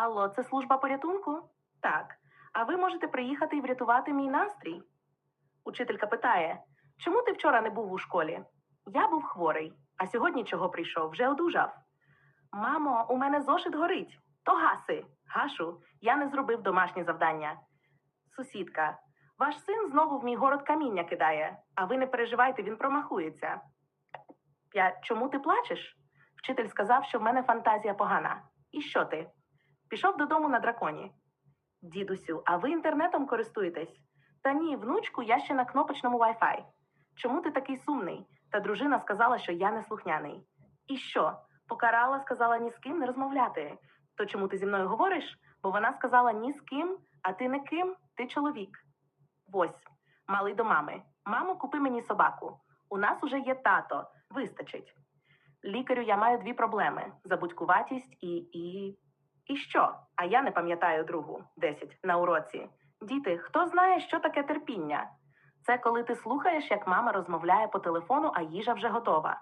Алло, це служба порятунку? Так. А ви можете приїхати і врятувати мій настрій? Учителька питає: Чому ти вчора не був у школі? Я був хворий, а сьогодні чого прийшов? Вже одужав. Мамо, у мене зошит горить. То гаси. Гашу, я не зробив домашнє завдання. Сусідка, ваш син знову в мій город каміння кидає, а ви не переживайте, він промахується. Я чому ти плачеш? Вчитель сказав, що в мене фантазія погана. І що ти? Пішов додому на драконі. Дідусю, а ви інтернетом користуєтесь? Та ні, внучку, я ще на кнопочному Wi-Fi. Чому ти такий сумний? Та дружина сказала, що я неслухняний. І що? Покарала, сказала ні з ким не розмовляти. То чому ти зі мною говориш? Бо вона сказала ні з ким, а ти не ким, ти чоловік. Ось, малий до мами. Мамо, купи мені собаку. У нас уже є тато, вистачить. Лікарю, я маю дві проблеми: забудькуватість і. і. І що? А я не пам'ятаю другу 10 на уроці. Діти, хто знає, що таке терпіння? Це коли ти слухаєш, як мама розмовляє по телефону, а їжа вже готова.